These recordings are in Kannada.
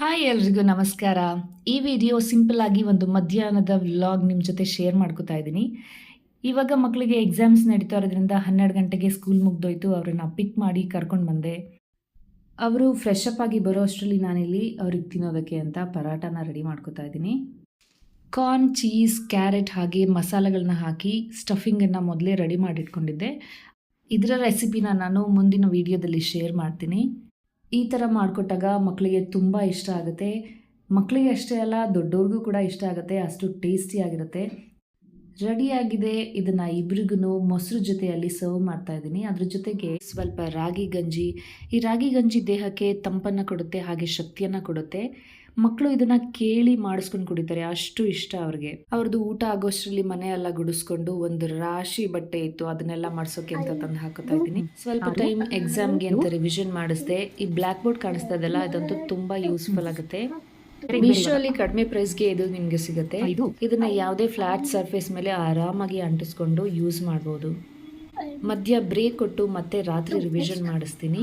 ಹಾಯ್ ಎಲ್ರಿಗೂ ನಮಸ್ಕಾರ. ಈ ವಿಡಿಯೋ ಸಿಂಪಲ್ ಆಗಿ ಒಂದು ಮಧ್ಯಾಹ್ನದ ವ್ಲಾಗ್ ನಿಮ್ಮ ಜೊತೆ ಶೇರ್ ಮಾಡ್ಕೋತಾ ಇದ್ದೀನಿ. ಇವಾಗ ಮಕ್ಕಳಿಗೆ ಎಕ್ಸಾಮ್ಸ್ ನಡೀತಾ ಇರೋದ್ರಿಂದ ಹನ್ನೆರಡು ಗಂಟೆಗೆ ಸ್ಕೂಲ್ ಮುಗ್ದೋಯ್ತು, ಅವರನ್ನು ಪಿಕ್ ಮಾಡಿ ಕರ್ಕೊಂಡು ಬಂದೆ. ಅವರು ಫ್ರೆಶ್ ಅಪ್ ಆಗಿ ಬರೋ ಅಷ್ಟರಲ್ಲಿ ನಾನಿಲ್ಲಿ ಅವ್ರಿಗೆ ತಿನ್ನೋದಕ್ಕೆ ಅಂತ ಪರಾಟನ ರೆಡಿ ಮಾಡ್ಕೋತಾ ಇದ್ದೀನಿ. ಕಾರ್ನ್ ಚೀಸ್ ಕ್ಯಾರೆಟ್ ಹಾಗೆ ಮಸಾಲೆಗಳನ್ನ ಹಾಕಿ ಸ್ಟಫಿಂಗನ್ನು ಮೊದಲೇ ರೆಡಿ ಮಾಡಿಟ್ಕೊಂಡಿದ್ದೆ. ಇದರ ರೆಸಿಪಿನ ನಾನು ಮುಂದಿನ ವಿಡಿಯೋದಲ್ಲಿ ಶೇರ್ ಮಾಡ್ತೀನಿ. ಈ ಥರ ಮಾಡಿಕೊಟ್ಟಾಗ ಮಕ್ಕಳಿಗೆ ತುಂಬ ಇಷ್ಟ ಆಗುತ್ತೆ. ಮಕ್ಕಳಿಗೆ ಅಷ್ಟೇ ಅಲ್ಲ, ದೊಡ್ಡವ್ರಿಗೂ ಕೂಡ ಇಷ್ಟ ಆಗುತ್ತೆ, ಅಷ್ಟು ಟೇಸ್ಟಿಯಾಗಿರುತ್ತೆ ರೆಡಿಯಾಗಿದೆ ಇದನ್ನು ಇಬ್ರಿಗೂ ಮೊಸರು ಜೊತೆಯಲ್ಲಿ ಸರ್ವ್ ಮಾಡ್ತಾ ಇದ್ದೀನಿ. ಅದ್ರ ಜೊತೆಗೆ ಸ್ವಲ್ಪ ರಾಗಿ ಗಂಜಿ. ಈ ರಾಗಿ ಗಂಜಿ ದೇಹಕ್ಕೆ ತಂಪನ್ನು ಕೊಡುತ್ತೆ, ಹಾಗೆ ಶಕ್ತಿಯನ್ನು ಕೊಡುತ್ತೆ. ಮಕ್ಕಳು ಇದನ್ನ ಕೇಳಿ ಮಾಡಿಸ್ಕೊಂಡು ಕುಡಿತಾರೆ ಅಷ್ಟು ಇಷ್ಟ ಅವ್ರಿಗೆ. ಅವ್ರದ್ದು ಊಟ ಆಗೋಷ್ಟರಲ್ಲಿ ಮನೆ ಎಲ್ಲ ಗುಡಿಸ್ಕೊಂಡು ಒಂದು ರಾಶಿ ಬಟ್ಟೆ ಇತ್ತು ಅದನ್ನೆಲ್ಲ ಮಾಡ್ಸೋಕೆ ಅಂತ ತಂದು ಹಾಕೋತಾ ಇದ್ದೀನಿ. ಸ್ವಲ್ಪ ಟೈಮ್ ಎಕ್ಸಾಮ್ಗೆ ಅಂತ ರಿವಿಷನ್ ಮಾಡಿಸ್ದೆ. ಈ ಬ್ಲ್ಯಾಕ್ ಬೋರ್ಡ್ ಕಾಣಿಸ್ತಾ ಇದೆಲ್ಲ ಇದಂತೂ ತುಂಬಾ ಯೂಸ್ಫುಲ್ ಆಗುತ್ತೆ. ಮೀಶೋ ಅಲ್ಲಿ ಕಡಿಮೆ ಪ್ರೈಸ್ಗೆ ಇದು ನಿಮ್ಗೆ ಸಿಗುತ್ತೆ. ಇದನ್ನ ಯಾವುದೇ ಫ್ಲಾಟ್ ಸರ್ಫೇಸ್ ಮೇಲೆ ಆರಾಮಾಗಿ ಅಂಟಿಸ್ಕೊಂಡು ಯೂಸ್ ಮಾಡ್ಬೋದು. ಮಧ್ಯ ಬ್ರೇಕ್ ಕೊಟ್ಟು ಮತ್ತೆ ರಾತ್ರಿ ರಿವಿಷನ್ ಮಾಡಿಸ್ತೀನಿ.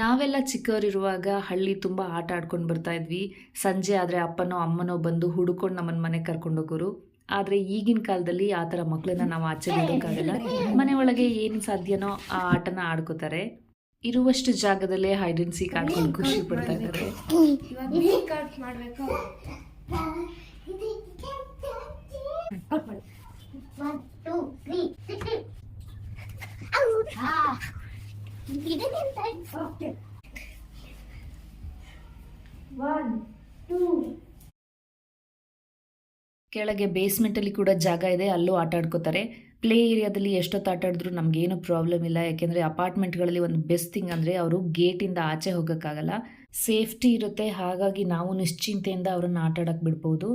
ನಾವೆಲ್ಲ ಚಿಕ್ಕವರಿರುವಾಗ ಹಳ್ಳಿ ತುಂಬ ಆಟ ಆಡ್ಕೊಂಡು ಬರ್ತಾ ಇದ್ವಿ. ಸಂಜೆ ಆದರೆ ಅಪ್ಪನೋ ಅಮ್ಮನೋ ಬಂದು ಹುಡುಕೊಂಡು ನಮ್ಮನ್ನು ಮನೆಗೆ ಕರ್ಕೊಂಡೋಗೋರು ಆದರೆ ಈಗಿನ ಕಾಲದಲ್ಲಿ ಆ ಥರ ಮಕ್ಕಳನ್ನ ನಾವು ಆಚೆ ಬಿಡೋಕ್ಕಾಗಲ್ಲ. ಮನೆ ಒಳಗೆ ಏನು ಸಾಧ್ಯನೋ ಆ ಆಟನ ಆಡ್ಕೋತಾರೆ. ಇರುವಷ್ಟು ಜಾಗದಲ್ಲೇ ಹೈಡ್ ಕಾಡ್ಕೊಂಡು ಸೀಕ್ ಆಡ್ಕೊಂಡು ಖುಷಿ ಪಡ್ತಾ ಇದ್ದಾರೆ ಇವಾಗ ಬೀಟ್ ಕಟ್ ಮಾಡ್ಬೇಕು ಕಟ್ ಮಾಡಿ one two three okay one two ಕೆಳಗೆ ಬೇಸ್ಮೆಂಟಲ್ಲಿ ಕೂಡ ಜಾಗ ಇದೆ, ಅಲ್ಲೂ ಆಟ ಆಡ್ಕೋತಾರೆ. ಪ್ಲೇ ಏರಿಯಾದಲ್ಲಿ ಎಷ್ಟೊತ್ತು ಆಟ ಆಡಿದ್ರು ನಮಗೇನು ಪ್ರಾಬ್ಲಮ್ ಇಲ್ಲ. ಯಾಕೆಂದರೆ ಅಪಾರ್ಟ್ಮೆಂಟ್ಗಳಲ್ಲಿ ಒಂದು ಬೆಸ್ಟ್ ಥಿಂಗ್ ಅಂದರೆ ಅವರು ಗೇಟಿಂದ ಆಚೆ ಹೋಗೋಕ್ಕಾಗಲ್ಲ. ಸೇಫ್ಟಿ ಇರುತ್ತೆ, ಹಾಗಾಗಿ ನಾವು ನಿಶ್ಚಿಂತೆಯಿಂದ ಅವರನ್ನು ಆಟ ಬಿಡ್ಬೋದು.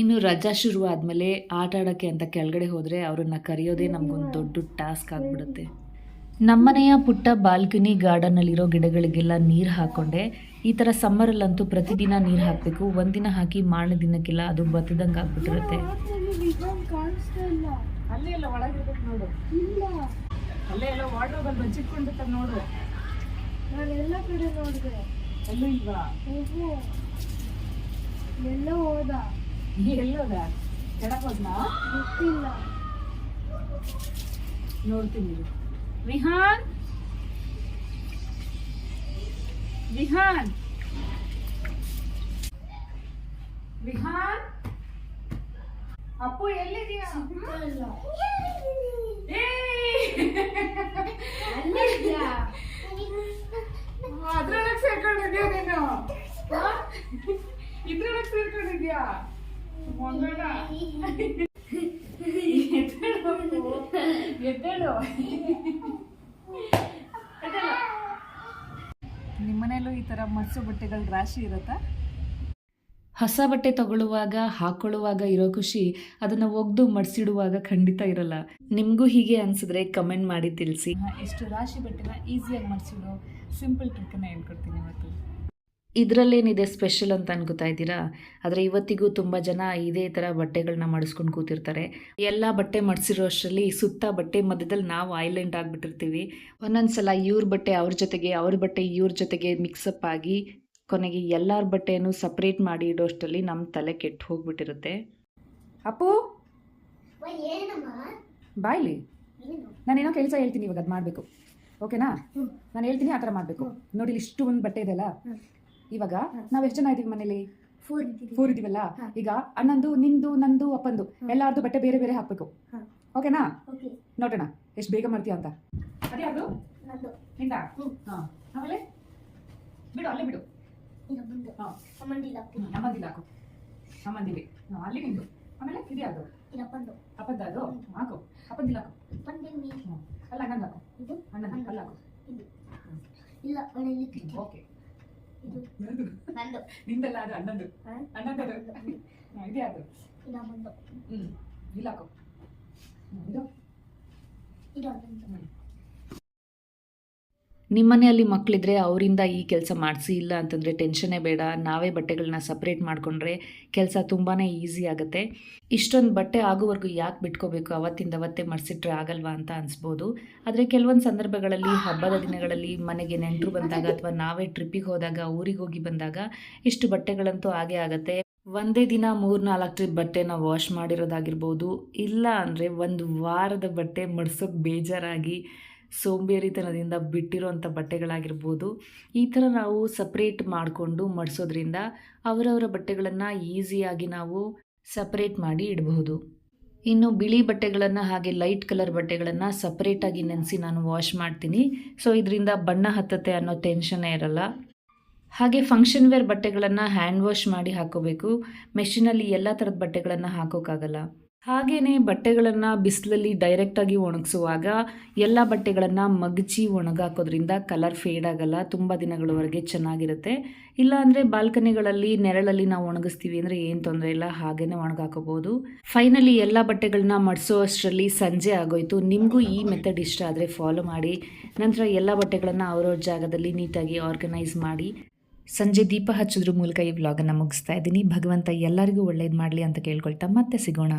ಇನ್ನು ರಜಾ ಶುರು ಆದಮೇಲೆ ಆಟ ಆಡೋಕ್ಕೆ ಅಂತ ಕೆಳಗಡೆ ಹೋದರೆ ಅವರನ್ನು ಕರೆಯೋದೇ ನಮಗೊಂದು ದೊಡ್ಡ ಟಾಸ್ಕ್ ಆಗಿಬಿಡುತ್ತೆ. ನಮ್ಮನೆಯ ಪುಟ್ಟ ಬಾಲ್ಕನಿ ಗಾರ್ಡನ್ನಲ್ಲಿರೋ ಗಿಡಗಳಿಗೆಲ್ಲ ನೀರು ಹಾಕೊಂಡೆ. ಈ ಥರ ಸಮ್ಮರಲ್ಲಂತೂ ಪ್ರತಿದಿನ ನೀರು ಹಾಕಬೇಕು. ಒಂದಿನ ಹಾಕಿ ಮಾರನೇ ದಿನಕ್ಕೆಲ್ಲ ಅದು ಬತ್ತದಂಗೆ ಆಗ್ಬಿಟ್ಟಿರುತ್ತೆ. ನೋಡ್ತೀನಿ. ವಿಹಾನ್ ವಿಹಾನ್ ವಿಹಾನ್ ಅಪ್ಪು ಎಲ್ಲಿದೀಯಾ ಅದ್ರೊಳಗೆ ಸೇರ್ಕೊಂಡಿದ್ಯಾ ನೀನು? ಇದ್ರೊಳಗೆ ಸೇರ್ಕೊಂಡಿದ್ಯಾ ಮೊದಲ ಎದ್ದೇಳು ನಿಮ್ಮನೇಲೂ ಈ ಥರ ಮಸು ಬಟ್ಟೆಗಳ ರಾಶಿ ಇರುತ್ತಾ? ಹೊಸ ಬಟ್ಟೆ ತಗೊಳ್ಳುವಾಗ ಹಾಕೊಳ್ಳುವಾಗ ಇರೋ ಖುಷಿ ಅದನ್ನು ಒಗ್ದು ಮಡಿಸಿಡುವಾಗ ಖಂಡಿತ ಇರಲ್ಲ. ನಿಮಗೂ ಹೀಗೆ ಅನ್ಸಿದ್ರೆ ಕಮೆಂಟ್ ಮಾಡಿ ತಿಳಿಸಿ. ಹಾ, ಎಷ್ಟು ರಾಶಿ ಬಟ್ಟೆನ ಈಸಿಯಾಗಿ ಮಡಿಸಿಡೋ ಸಿಂಪಲ್ ಟ್ರಿಕ್ಕನ್ನು ಹೇಳ್ಕೊಡ್ತೀನಿ ಇವತ್ತು. ಇದರಲ್ಲೇನಿದೆ ಸ್ಪೆಷಲ್ ಅಂತ ಅನ್ಕೋತಾ ಇದ್ದೀರಾ? ಆದರೆ ಇವತ್ತಿಗೂ ತುಂಬ ಜನ ಇದೇ ಥರ ಬಟ್ಟೆಗಳನ್ನ ಮಾಡಿಸ್ಕೊಂಡು ಕೂತಿರ್ತಾರೆ. ಎಲ್ಲ ಬಟ್ಟೆ ಮಡಿಸಿರೋ ಅಷ್ಟರಲ್ಲಿ ಸುತ್ತ ಬಟ್ಟೆ ಮಧ್ಯದಲ್ಲಿ ನಾವು ಐಲೆಂಡ್ ಆಗಿಬಿಟ್ಟಿರ್ತೀವಿ. ಒಂದೊಂದು ಸಲ ಇವ್ರ ಬಟ್ಟೆ ಅವ್ರ ಜೊತೆಗೆ ಅವ್ರ ಬಟ್ಟೆ ಇವ್ರ ಜೊತೆಗೆ ಮಿಕ್ಸಪ್ ಆಗಿ ಕೊನೆಗೆ ಎಲ್ಲರ ಬಟ್ಟೆಯನ್ನು ಸಪ್ರೇಟ್ ಮಾಡಿ ಇಡೋಷ್ಟರಲ್ಲಿ ನಮ್ಮ ತಲೆ ಕೆಟ್ಟು ಹೋಗ್ಬಿಟ್ಟಿರುತ್ತೆ. ಅಪ್ಪು! ಬಾಯ್ಲಿ ನಾನು ನಾನೇನೋ ಕೆಲಸ ಹೇಳ್ತೀನಿ ಇವಾಗ ಅದು ಮಾಡಬೇಕು. ಓಕೆನಾ? ನಾನು ಹೇಳ್ತೀನಿ ಆ ಥರ ಮಾಡಬೇಕು ನೋಡಿ ಇಷ್ಟು ಒಂದು ಬಟ್ಟೆ ಇದೆಯಲ್ಲ. ಇವಾಗ ನಾವು ಎಷ್ಟು ಜನ ಇದ್ದೀವಿ ಮನೇಲಿ? ಫೋರ್ ಇದೀವಲ್ಲ ಈಗ ಅಣ್ಣಂದು ನಿಂದು ನಂದು ಅಪ್ಪಂದು ಎಲ್ಲಾರ್ದು ಬಟ್ಟೆ ಬೇರೆ ಬೇರೆ ಹಾಕ್ಬೇಕು. ಓಕೆನಾ? ಓಕೆ. ನೋಡೋಣ ಎಷ್ಟು ಬೇಗ ಮಾಡ್ತೀಯ ಅಂತ. ಅದೇ ಅದು? ನಂದು. ಆಮೇಲೆ? ಬಿಡು ಅಲ್ಲೇ ಬಿಡು. ಅಮ್ಮಂದಿಲ್ಲ ಹಾಕು. ಅಮ್ಮಂದಿದೆ ಹಾಂ ಅಲ್ಲಿ ನಿಂದು. ಆಮೇಲೆ ಇದೆ ಅದು. ಅಪ್ಪಂದ. ಅದು? ಹಾಕು. ಅಪ್ಪಂದಿಲ್ಲ ಹಾಕು. ಅಲ್ಲ ಅಣ್ಣಂದು ಹಾಕು. ಅಣ್ಣಂದು ಅಲ್ಲ ಹಾಕು. ಇಲ್ಲ ಓಕೆ. ನಿಂದಲ್ಲ ಅದು ಅಣ್ಣಂದು ಹಾ? ಅಣ್ಣಂದು ಅದು ಹಾಂ, ಇದೆ ಅದು ಇದು ಬಂದು ಹ್ಞೂ ಇಲ್ಲ ಹಾಕು ಹ್ಮ್, ಇದು ಇದು ನಂದು ಹ್ಞೂ ನಿಮ್ಮನೆಯಲ್ಲಿ ಮಕ್ಕಳಿದ್ರೆ ಅವರಿಂದ ಈ ಕೆಲಸ ಮಾಡಿಸಿ, ಇಲ್ಲ ಅಂತಂದರೆ ಟೆನ್ಷನ್ನೇ ಬೇಡ, ನಾವೇ ಬಟ್ಟೆಗಳನ್ನ ಸಪ್ರೇಟ್ ಮಾಡಿಕೊಂಡ್ರೆ ಕೆಲಸ ತುಂಬಾ ಈಸಿ ಆಗುತ್ತೆ. ಇಷ್ಟೊಂದು ಬಟ್ಟೆ ಆಗೋವರೆಗೂ ಯಾಕೆ ಬಿಟ್ಕೋಬೇಕು? ಅವತ್ತಿಂದ ಅವತ್ತೇ ಮಡಿಸಿಟ್ರೆ ಆಗಲ್ವಾ ಅಂತ ಅನಿಸ್ಬೋದು. ಆದರೆ ಕೆಲವೊಂದು ಸಂದರ್ಭಗಳಲ್ಲಿ, ಹಬ್ಬದ ದಿನಗಳಲ್ಲಿ ಮನೆಗೆ ನೆಂಟರು ಬಂದಾಗ ಅಥವಾ ನಾವೇ ಟ್ರಿಪ್ಪಿಗೆ ಹೋದಾಗ, ಊರಿಗೆ ಹೋಗಿ ಬಂದಾಗ ಇಷ್ಟು ಬಟ್ಟೆಗಳಂತೂ ಆಗೇ ಆಗುತ್ತೆ. ಒಂದೇ ದಿನ ಮೂರು ನಾಲ್ಕು ಟ್ರಿಪ್ ಬಟ್ಟೆನ ವಾಶ್ ಮಾಡಿರೋದಾಗಿರ್ಬೋದು. ಇಲ್ಲ ಅಂದರೆ ಒಂದು ವಾರದ ಬಟ್ಟೆ ಮಡ್ಸೋಕೆ ಬೇಜಾರಾಗಿ ಸೋಂಬೇರಿತನದಿಂದ ಬಿಟ್ಟಿರೋಂಥ ಬಟ್ಟೆಗಳಾಗಿರ್ಬೋದು, ಈ ಥರ ನಾವು ಸಪ್ರೇಟ್ ಮಾಡಿಕೊಂಡು ಮಡಿಸೋದ್ರಿಂದ ಅವರವರ ಬಟ್ಟೆಗಳನ್ನು ಈಸಿಯಾಗಿ ನಾವು ಸಪ್ರೇಟ್ ಮಾಡಿ ಇಡಬಹುದು. ಇನ್ನು ಬಿಳಿ ಬಟ್ಟೆಗಳನ್ನು ಹಾಗೆ ಲೈಟ್ ಕಲರ್ ಬಟ್ಟೆಗಳನ್ನು ಸಪ್ರೇಟಾಗಿ ನೆನೆಸಿ ನಾನು ವಾಶ್ ಮಾಡ್ತೀನಿ. ಸೊ ಇದರಿಂದ ಬಣ್ಣ ಹತ್ತತ್ತೆ ಅನ್ನೋ ಟೆನ್ಷನ್ನೇ ಇರಲ್ಲ. ಹಾಗೆ ಫಂಕ್ಷನ್ ವೇರ್ ಬಟ್ಟೆಗಳನ್ನು ಹ್ಯಾಂಡ್ ವಾಶ್ ಮಾಡಿ ಹಾಕೋಬೇಕು ಮೆಷಿನಲ್ಲಿ ಎಲ್ಲ ಥರದ ಬಟ್ಟೆಗಳನ್ನು ಹಾಕೋಕ್ಕಾಗಲ್ಲ. ಹಾಗೆಯೇ ಬಟ್ಟೆಗಳನ್ನು ಬಿಸಿಲಲ್ಲಿ ಡೈರೆಕ್ಟಾಗಿ ಒಣಗಿಸುವಾಗ ಎಲ್ಲ ಬಟ್ಟೆಗಳನ್ನು ಮಗಚಿ ಒಣಗಾಕೋದ್ರಿಂದ ಕಲರ್ ಫೇಡ್ ಆಗಲ್ಲ, ತುಂಬ ದಿನಗಳವರೆಗೆ ಚೆನ್ನಾಗಿರುತ್ತೆ. ಇಲ್ಲ ಅಂದರೆ ಬಾಲ್ಕನಿಗಳಲ್ಲಿ, ನೆರಳಲ್ಲಿ ನಾವು ಒಣಗಿಸ್ತೀವಿ ಅಂದರೆ ಏನು ತೊಂದರೆ ಇಲ್ಲ ಹಾಗೇ ಒಣಗಾಕೋಬೋದು. ಫೈನಲಿ ಎಲ್ಲ ಬಟ್ಟೆಗಳನ್ನ ಮಡಿಸೋ ಅಷ್ಟರಲ್ಲಿ ಸಂಜೆ ಆಗೋಯ್ತು. ನಿಮಗೂ ಈ ಮೆಥಡ್ ಇಷ್ಟ ಆದರೆ ಫಾಲೋ ಮಾಡಿ. ನಂತರ ಎಲ್ಲ ಬಟ್ಟೆಗಳನ್ನು ಅವರವ್ರ ಜಾಗದಲ್ಲಿ ನೀಟಾಗಿ ಆರ್ಗನೈಸ್ ಮಾಡಿ. ಸಂಜೆ ದೀಪ ಹಚ್ಚೋದ್ರ ಮೂಲಕ ಈ ವ್ಲಾಗನ್ನು ಮುಗಿಸ್ತಾ ಇದ್ದೀನಿ. ಭಗವಂತ ಎಲ್ಲರಿಗೂ ಒಳ್ಳೇದು ಮಾಡಲಿ ಅಂತ ಕೇಳ್ಕೊಳ್ತಾ ಮತ್ತೆ ಸಿಗೋಣ.